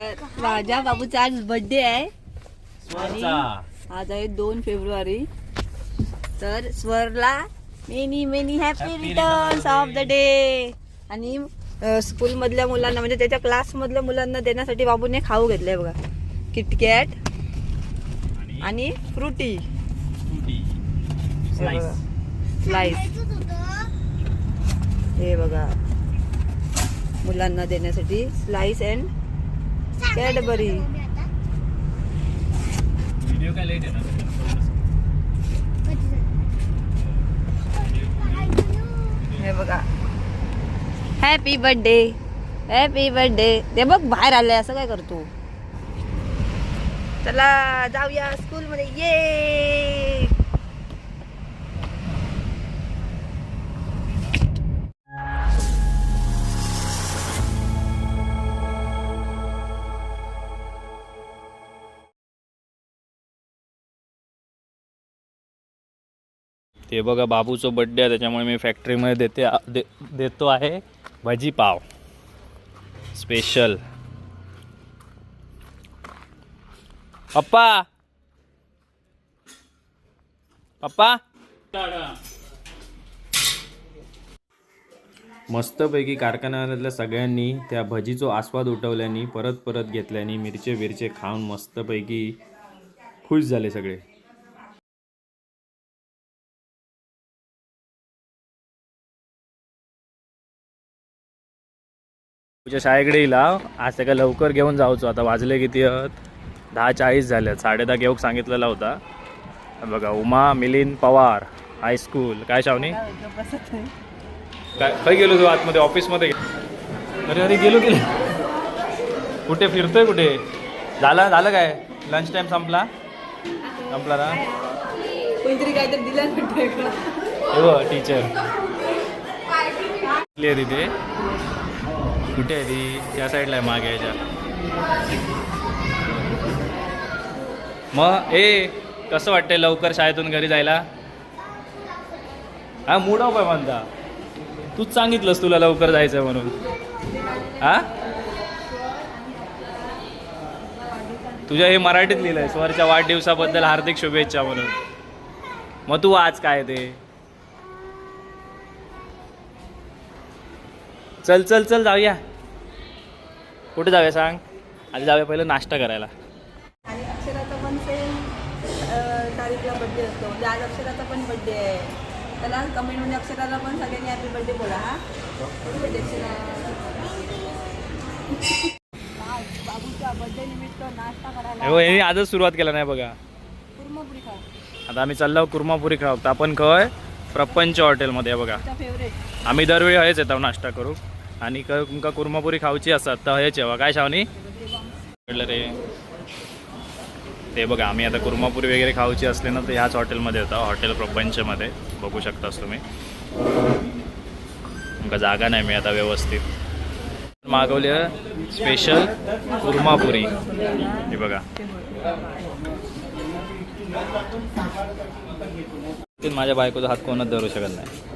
माझ्या बाबूचा आज बर्थडे आहे. स्वरचा. आज आहे दोन फेब्रुवारी. तर स्वरला many many happy returns returns of the day आणि स्कूल मधल्या मुलांना म्हणजे त्याच्या क्लास मधल्या मुलांना देण्यासाठी बाबूने खाऊ घेतलंय बघा. किटकॅट आणि आणि फ्रुटी फ्रुटी स्लाइस स्लाइस हे बघा. मुलांना देण्यासाठी स्लाइस अँड कॅडबरी व्हिडिओ काय लेट आहे हे बघा. हॅपी बर्थडे हॅपी बर्थडे ते बघ बाहेर आलंय असं काय करतो? चला जाऊया स्कूल मध्ये. ये ते बघा बाबूचं बड्डे आहे त्याच्यामुळे मी फॅक्टरीमध्ये देते दे, देतो आहे. भजी पाव. स्पेशल पप्पा! पप्पा! मस्तपैकी कारखान्यातल्या सगळ्यांनी त्या भजीचा आस्वाद उठवल्याने परत परत घेतल्याने मिरचे बिरचे खाऊन मस्तपैकी खुश झाले सगळे. तुझ्या शाळेकडे येईल. आज त्याला लवकर घेऊन जाऊचो. आता वाजले किती आहेत? दहा चाळीस झाले साडे दहा घेऊक सांगितलेला होता. बघा उमा मिलिंद पवार हायस्कूल काय शावनी? काय खय गेलो तू आतमध्ये? ऑफिसमध्ये अरे अरे गेलो गेलो कुठे फिरतोय कुठे? झालं झालं काय? लंच टाइम संपला? संपला ना? कोणतरी काहीतरी दिलं टीचर आहे तिथे? कुठे आहे ती? त्या साईडला आहे मागे याच्या मग ए कसं वाटतंय लवकर शाळेतून घरी जायला? हा मूड ऑफ आहे म्हणता. तूच सांगितलंस तुला लवकर जायचं म्हणून. हा? तुझ्या हे मराठीत लिहिलंय स्वरच्या वाढदिवसाबद्दल हार्दिक शुभेच्छा म्हणून. मग तू आज काय ते? चल चल चल जाऊया. कुठे जाऊया सांग? आधी जाऊया पहिलं नाश्ता करायला. आणि अक्षराचा पण सेम तारीखला बर्थडे असतो. म्हणजे आज अक्षराचा पण बर्थडे आहे. त्याला कमेंटमध्ये अक्षराला पण सगळ्यांनी हॅपी बर्थडे बोला हा? Happy birthday, Akshara. आज बाबूच्या बर्थडे निमित्त नाश्ता करायला हो यांनी आजच सुरुवात केला नाही बघा. कुर्मापुरी खा. आता आम्ही चाललो कुर्मापुरी खाऊ. आपण खय प्रपंच हॉटेलमध्ये बघा. फेवरेट आम्ही दरवेळी हळेच येतो नाश्ता करू. आणि तुमका कुर्मापुरी खाऊची असतात तर हयच येवा. काय शावनी? म्हटलं रे ते बघा आम्ही आता कुर्मापुरी वगैरे खाऊची असले ना तर ह्याच हॉटेलमध्ये येतो. हॉटेल प्रपंचमध्ये. बघू शकतास तुम्ही. तुमका जागा नाही मी आता व्यवस्थित. मागवली स्पेशल कुर्मापुरी. हे बघा. माझ्या बायकोचा हात कोणच धरू शकत नाही.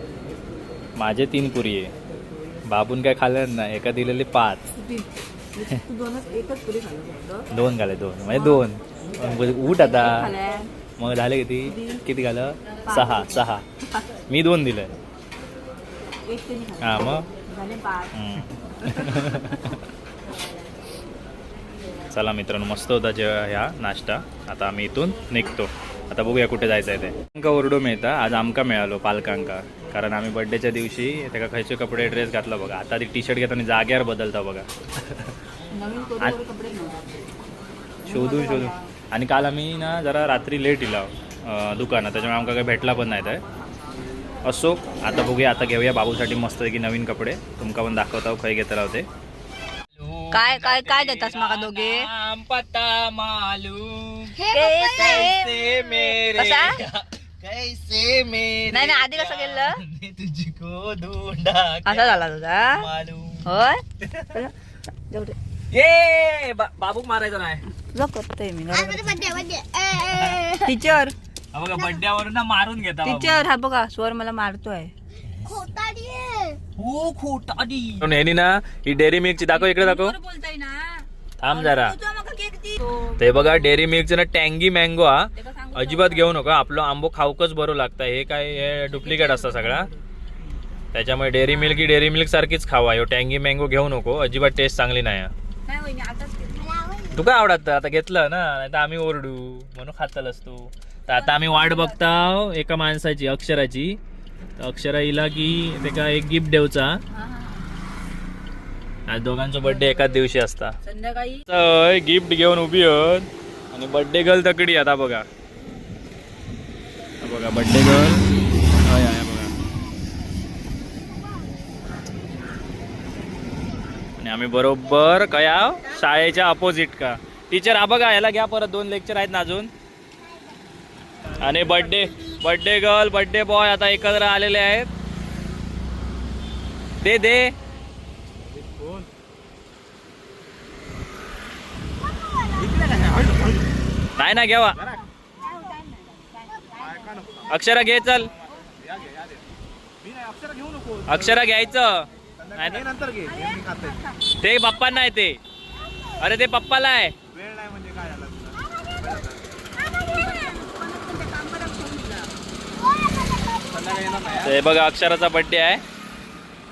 माझे तीन पुरी आहे. बाबून काय खाल्लं नाही एका दिलेली पाच. फक्त? दोन घाले दोन. म्हणजे दोन. मग उठ आता. मग झाले किती? किती? झालं सहा सहा. मी दोन दिलं. हां मग. चला मित्रांनो मस्त होता जे ह्या नाश्ता. आता आम्ही इथून निघतो. आता बघूया कुठे जायचं आहे ते. आमका ओरडू मिळता आज आमका मिळालो पालकांका. कारण आम्ही बड्डेच्या दिवशी त्याका खयचे कपडे ड्रेस घातला बघा. आता ती टी शर्ट घेताना जाग्यावर बदलता बघा. शोधून शोधून. आणि काल आम्ही ना जरा रात्री लेट इला दुकानात. त्याच्यामुळे आमका काही भेटला पण नाही तर असो आता बघूया आता घेऊया बाबूसाठी मस्त की नवीन कपडे. तुमका पण दाखवता खय घेता राहते काय काय काय देतास माका दोघे? पता मालू कैसे? मेरे कसा? कैसे मेरे नाही नाही आधी कसं गेलं तुझको ढूंढा असा झाला तुझा? मालूम? होय? जाऊ दे. ये बा- बाबूक मारायचा नाही. तुला करतोय मी टीचर. हा बघा बड्ड्यावरून ना मारून घेता बाबू. टीचर हा बघा स्वर मला मारतोय. हो खोटाडी यांनी ना ही डेअरी मिल्कची दाखव इकडे दाखव. बोलताय ना. थांब जरा. तू केक तो ते बघा डेअरी मिल्कचं ना टँगी मँगो हा. अजिबात घेऊ नका आपलं आंबो खाऊकच बरं लागतं. हे काय हे डुप्लिकेट असतं सगळा. त्याच्यामुळे डेअरी मिल्क ही डेअरी मिल्क सारखीच खावा. ह्यो टँगी मँगो घेऊ नको अजिबात टेस्ट चांगली नाही हा. केक. तुका आवडत आता घेतलं ना नाही तर आम्ही ओरडू. म्हणून खातलच तू तर आता आम्ही वाट बघताव एका माणसाची अक्षराची. अक्षरा येईल की त्याका एक गिफ्ट देऊचा. हा, हा. आज दोघांचा बर्थडे एकाच दिवशी असता. संध्याकाळी. गिफ्ट घेऊन उभी आहोत. आणि बर्थडे गर्ल तकडी आता बघा. बघा बर्थडे गर्ल हय हय बघा. आणि आम्ही बरोबर कया शाळेच्या अपोजिट का? टीचर हा बघा याला घ्या परत दोन लेक्चर आहेत ना अजून. आणि birthday birthday girl birthday boy आता एकत्र आलेले आहेत. दे दे. नाही ना घ्यावा. अक्षरा घे चल. अक्षरा घ्यायचं. मी ते पप्पांना आहे ते. अरे ते पप्पाला आहे. ते बघा अक्षराचा बर्थडे आहे.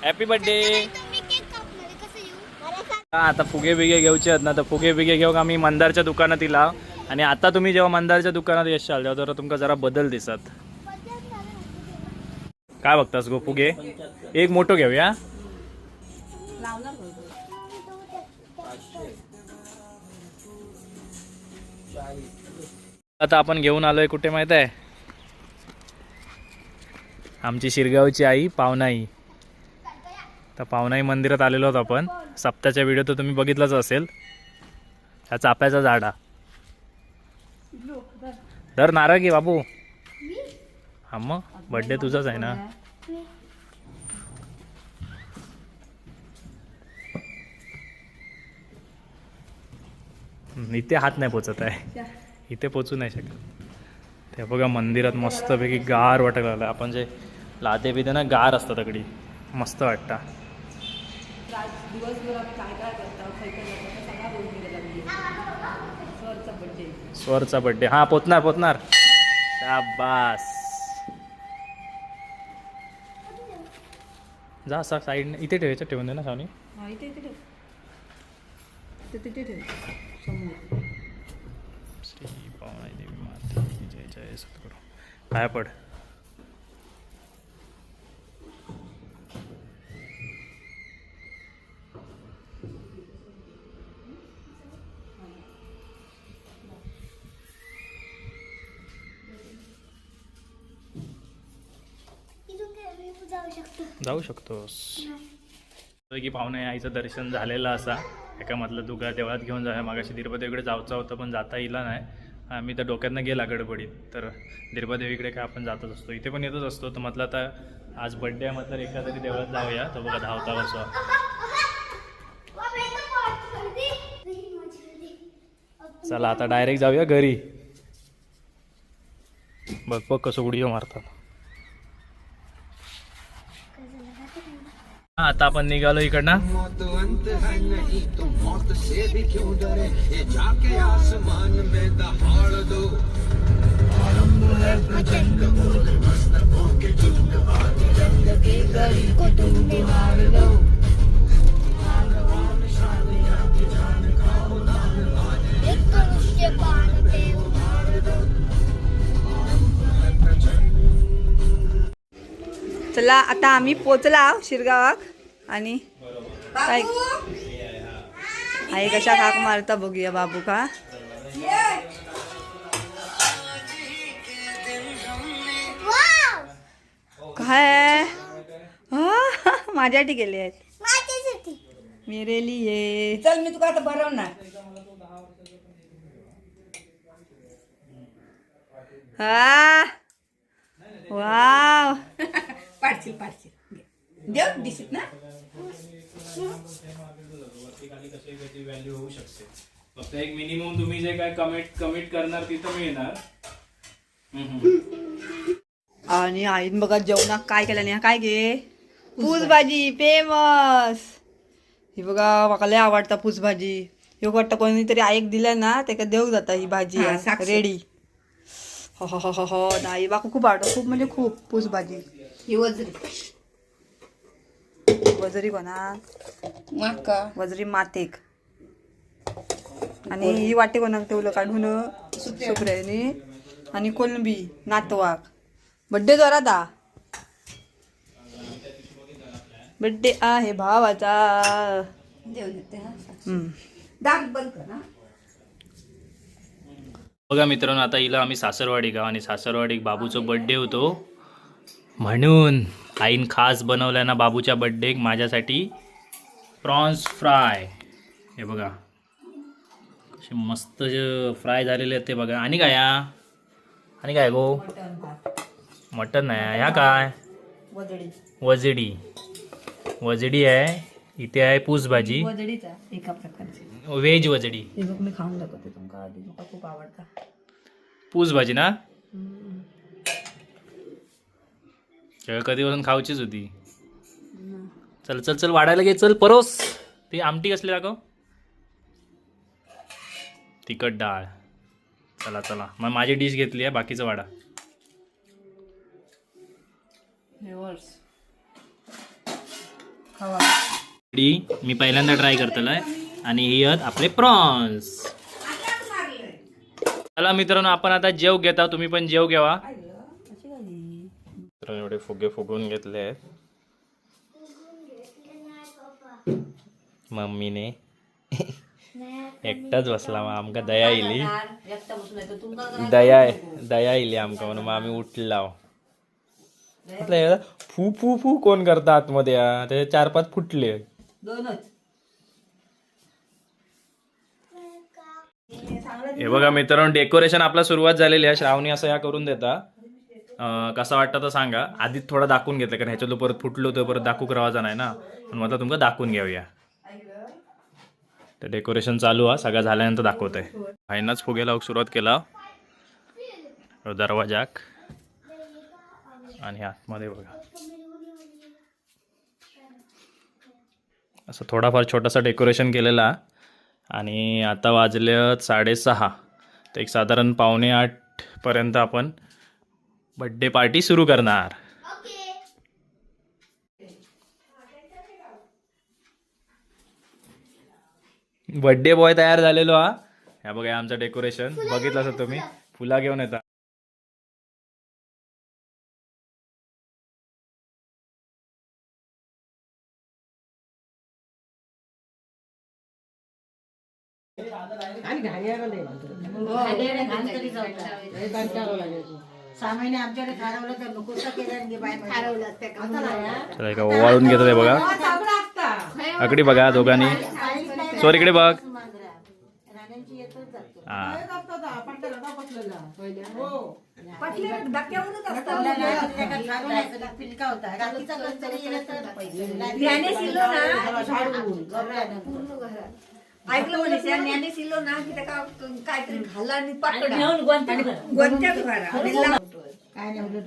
हॅपी बर्थडे आता फुगे बिगे घेऊचे आहेत ना तर फुगे बिगे घेऊ आम्ही मंदारच्या दुकानात इला. आणि आता तुम्ही जेव्हा मंदारच्या दुकानात येशाल तेव्हा जरा तुमका जरा बदल दिसत. काय बघतास गोपू घे एक मोठं घेऊया. आता आपण घेऊन आलोय कुठे माहीत आहे? आमची शिरगावची आई पावनाई. तर पावनाई मंदिरात आलेलो आहोत आपण. सप्ताच्या व्हिडिओ तर तुम्ही बघितलाच असेल. ह्या चाप्याचा झाडा. धर नारळ घे बाबू. हा मग बड्डे तुझाच आहे ना? इथे हात नाही पोचत आहे. इथे पोचू नाही शकत. ते बघा मंदिरात मस्तपैकी गार वाटायला लागलं आपण जे लादे बिदे ना गार असतात तगडी मस्त वाटतं आज दिवसभर आम्ही काय काय करतो खै खै करतो सगळा रोज निघाला सरचा बड्डे स्वरचा बड्डे हा पोचणार पोचणार शाबास. जा असा साईडने इथे ठेवायचं ठेवून दे ना सावनी. हा इथे जाऊ शकतोस. की पाहुणे आईचं दर्शन झालेलं असा. एका म्हटलं दुगा देवळात घेऊन जाऊया. मागाशी दिरबदेवीकडे जायचं होतं पण जाता येईला नाही. आम्ही तर डोक्यातनं गेला गडबडीत. तर दिरबदेवीकडे काय आपण जातच असतो. इथे पण येतच असतो. तर म्हटलं आता आज बड्डे आहे म्हटलं एका तरी देवळात जाऊया. तर बघा धावता कसं चला आता डायरेक्ट जाऊया घरी. बघ बघ कसं उडी मारतात हा, आता आपण निघालो इकडनं. चला आता आम्ही पोचला शिरगावात. आणि काय? आई कशा हाक मारता बघूया बाबू का? काय? हा, माझ्यासाठी गेले आहेत. मेरे लिए चल मी तुला आता भरवणार हा. वाव. पाडशील पाडशील. देव दिसत ना? व्हॅल्यू होऊ शकते फक्त एक मिनिमम तुम्ही जे काय कमेंट कमिट करणार तिथं मिळणार. आणि आईन बघा जेवणात काय केलं नाही काय घे पूस भाजी फेमस ही बघा म्हाका लय आवडता पूस भाजी ह्यो वाटतं कोणीतरी आईक दिल्या ना त्याका देऊ जाता ही भाजी. हा. रेडी हो हो हो हो हो. नाही बाकू खूप आवडतं खूप म्हणजे खूप पूस भाजी ही वजरी कोणा माका. वजरी मातेक. आणि ही वाटे कोणाक ठेवलं? काढून सुप्र्यानी. आणि कोलंबी नातवाक. बड्डे जोरात हा बड्डे आहे भावाचा. बघा मित्रांनो आता हिला आम्ही सासरवाडी गाव आणि सासरवाडी बाबूचा बड्डे होतो. म्हणून आईन खास बनवल्या ना बाबूच्या बड्डे माझ्यासाठी. Prawns fry. हे बघा. असे मस्त जे फ्राय झालेले आहेत ते बघा. आणि काय या? आणि काय गो? मटन आहे ह्या काय? वजडी. वजडी. आहे. इथे आहे पूस भाजी. व्हेज वजडी. खाऊन दाखवते पूस भाजी ना? कधीपासून खाऊचीच होती. चल चल चल वाढायला घे चल परोस. ती आमटी कसली दाखव. तिखट डाळ. चला चला. मग माझी डिश घेतली आहे बाकीचं वाडा मी पहिल्यांदा ट्राय करतलोय. आणि ही आहेत आपले प्रॉन्स चला मित्रांनो आपण आता जेव घेता. तुम्ही पण जेव घ्यावा मित्रांनो एवढे फुगे फुगून घेतले आहेत. मम्मीने. एकटाच बसला मग आमका दया येयली दया दया येयली आमका म्हणून मग आम्ही म्हटलं हे फू फू फू कोण करता आतमध्ये? त्याचे चार पाच फुटले. हे बघा मित्रांनो डेकोरेशन आपला सुरुवात झालेली आहे. श्रावणी असं या करून देता. कसं वाटतं तर सांगा. आधीच थोडं दाखवून घेतलं कारण ह्याच्यातलं परत फुटलो तर परत दाखवू करावाचा नाही ना. पण म्हटलं तुमका दाखवून घेऊया. तर डेकोरेशन चालू हा सगळं झाल्यानंतर दाखवत आहे भाईंनाच फुगे लावूक सुरुवात केला. दरवाजाक. आणि आतमध्ये बघा. असं थोडाफार छोटासा डेकोरेशन केलेला. आणि आता वाजले साडेसहा. तर एक साधारण पावणे आठपर्यंत आपण बड्डे पार्टी सुरू करणार. बड्डे बॉय तयार झालेलो हा. ह्या बघा आमचं डेकोरेशन बघितलं असं तुम्ही. फुला. घेऊन येता. सामान्य आमच्याकडे खारवलं तर केलं चला एका ओवाळून घेतो ते बघा. अकडी बघा दोघांनी. सोर इकडे बघ. हा. होता. तर ऐकलं म्हणे ज्ञाने सिलो ना की त्याका काहीतरी घाला आणि पाकडा गोंत्यात घाला आणि लाव. काय नाही उलट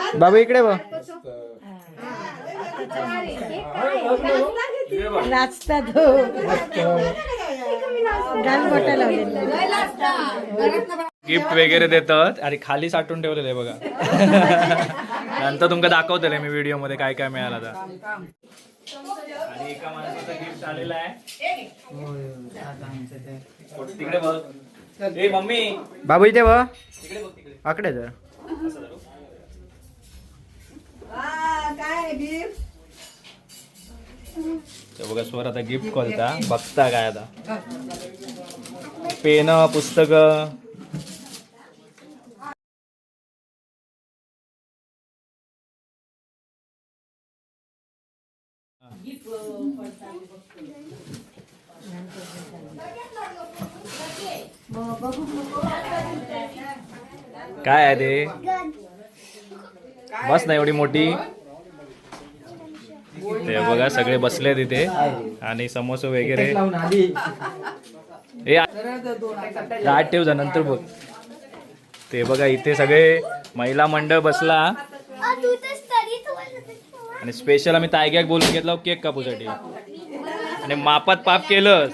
बाबा इकडे बघ. नाचतात हो लावलेला. गिफ्ट वगैरे देतात आणि खाली साठवून ठेवलेलं आहे बघा. नंतर तुमका दाखवतले मी व्हिडिओमध्ये काय काय मिळालं आता. आणि एका माणसाचा गिफ्ट आलेला आहे. तिकडे बघ. ए मम्मी. बाबू इथे बघ. तिकडे बघ तिकडे. आकडे जर हा, काय गिफ्ट तर बघा स्वर आता गिफ्ट खोलता बघता काय आता. पेन पुस्तक. काय आहे ते? बस ना एवढी मोठी. ते बघा सगळे बसले तिथे आणि समोसे वगैरे. हे आठ ठेव जा नंतर बघ. ते बघा इथे सगळे महिला मंडळ बसला. आणि स्पेशल आम्ही तायग्याक बोलून घेतला हो, केक कापूसाठी. आणि मापात पाप केलंस.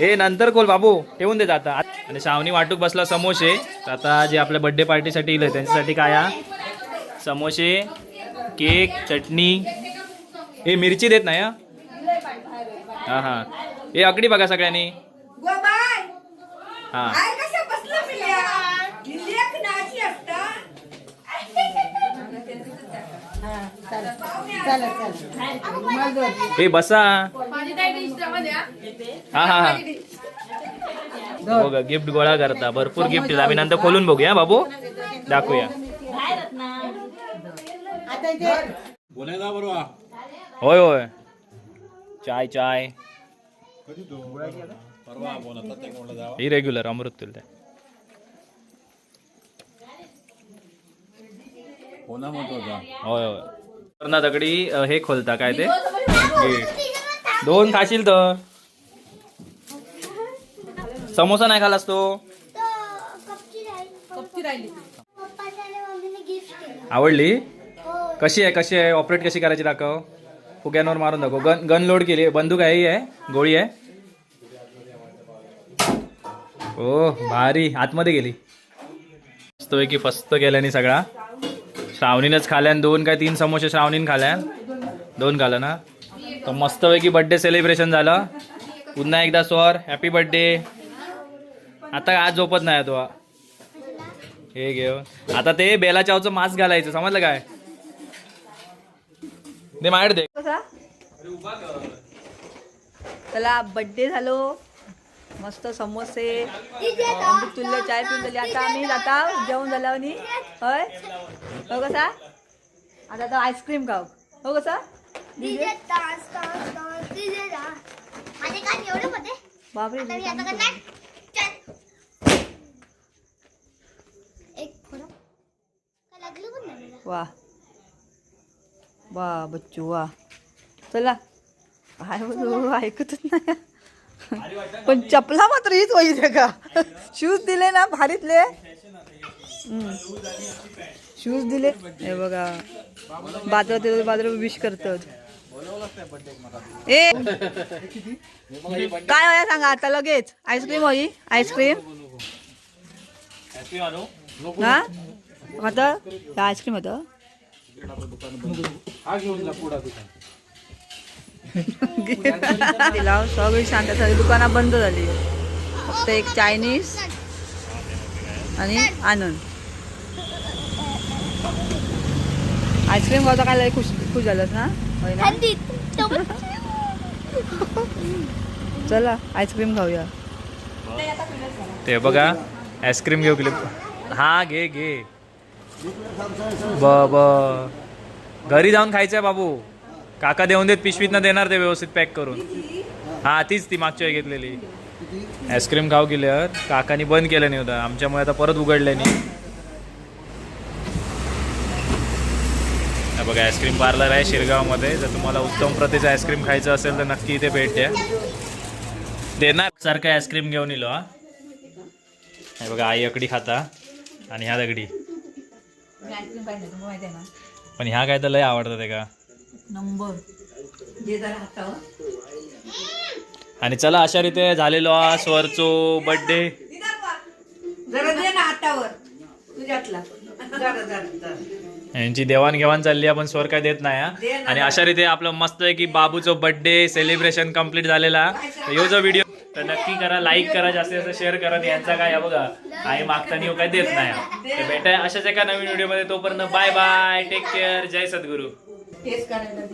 हे नंतर कोल बाबू ठेवून देत आता. आणि सावनी वाटूक बसला समोसे. आता जे आपल्या बर्थडे पार्टीसाठी इलं त्यांच्यासाठी काय. हा? समोसे केक चटणी. हे मिरची देत नाही हा? हा हा. हे अकडी बघा सगळ्यांनी. हा. हे बसा. हा हा हा. बघा गिफ्ट गोळा करता. भरपूर गिफ्ट आम्ही नंतर खोलून बघूया बाबू. दाखवूया. होय होय. चाय चाय. ही रेग्युलर अमृत तुला होय होय. ना दगडी हे खोलता काय ते? दोन खाशील तर. समोसा नाही खालास तो? आवडली? कशी आहे कशी आहे ऑपरेट कशी करायची दाखव. फुग्यांवर मारून दाखव. गन गन लोड केली बंदूक आहे ही आहे. गोळी आहे. ओ भारी. आतमध्ये गेली. मस्तपैकी फस्त केल्याने सगळा. श्रावणीनंच खाल्यान दोन काय तीन समोसे श्रावणीन खाल्यान दोन खालं ना? तर मस्तपैकी बड्डे सेलिब्रेशन झालं. पुन्हा एकदा स्वर हॅपी बड्डे आता आज झोपत नाही तो. हे घेऊ आता ते बेलाच्या मास्क घालायचं. समजलं काय? ते माझ्याकडे दे. कसा? चला बड्डे झालो. मस्त समोसे तुल्य चाय पिऊन झाली. आता आम्ही जाता जेवण झालं आणि होय? हो कसा? आता आता आईस्क्रीम खाऊ. हो कसा? बापरे आता मी आता करणार चल एक फोडो काय लागलं पण नाही मला. वा वा बच्चू वा. चला. काय बोलू ऐकतच नाही. पण चपला मात्र हीच वही का? शूज दिले ना भारीतले. शूज दिले. हे बघा. बाजार ते बाजार विश करतात. ए. काय होया सांगा आता लगेच? आईस्क्रीम होई? आईस्क्रीम? हा? आता? आईस्क्रीम होतं तिला सगळी शांत झाली दुकानं बंद झाली. फक्त एक चायनीज आणि आनंद. आईस्क्रीम खावता काय लय खुश खुश झालंस ना? होय ना चला आईस्क्रीम खाऊया. ते बघा आईस्क्रीम घेऊ गेले हा घे घे. बाबा. घरी जाऊन खायचंय बाबू. काका देऊन देत पिशवीतनं देणार ते व्यवस्थित पॅक करून. हा तीच ती मागच्या वेळी घेतलेली. आईस्क्रीम खाऊ गेल्यावर काकानी बंद केलं नाही होतं. आमच्यामुळे आता परत उघडलं नाही. बघा आईस्क्रीम पार्लर आहे शिरगावमध्ये. जर तुम्हाला उत्तम प्रतीचं आईस्क्रीम खायचं असेल तर नक्की इथे भेट द्या. देणार. सारखं आईस्क्रीम घेऊन येलो हा. हे बघा आई अकडी खाता. आणि ह्या दगडी. आईस्क्रीम पाहिजे तुम्हाला माहिती आहे ना पण ह्या काय तर लय आवडतात ते का? नंबर. जे जरा हातावर. आणि चला अशा रीते झालेलो हा स्वरचो बर्थडे जरा दे ना हातावर. तुझ्यातला. जरा जरा जरा. यांची देवाणघेवाण चालली आहे, पण स्वर काय देत नाही हा. आणि अशा रीते आपलं मस्त आहे की बाबूचो बर्थडे सेलिब्रेशन कंप्लीट झालेला. तर ह्यो जो व्हिडिओ तर नक्की करा लाईक करा जास्तीत जास्त शेअर करा. यांचा काय बघा आई मागताना ह्यो काय देत नाही. तर भेटाय अशाच एका नवीन व्हिडिओमध्ये. तोपर्यंत बाय बाय टेक केअर जय सद्गुरू. तेच करायला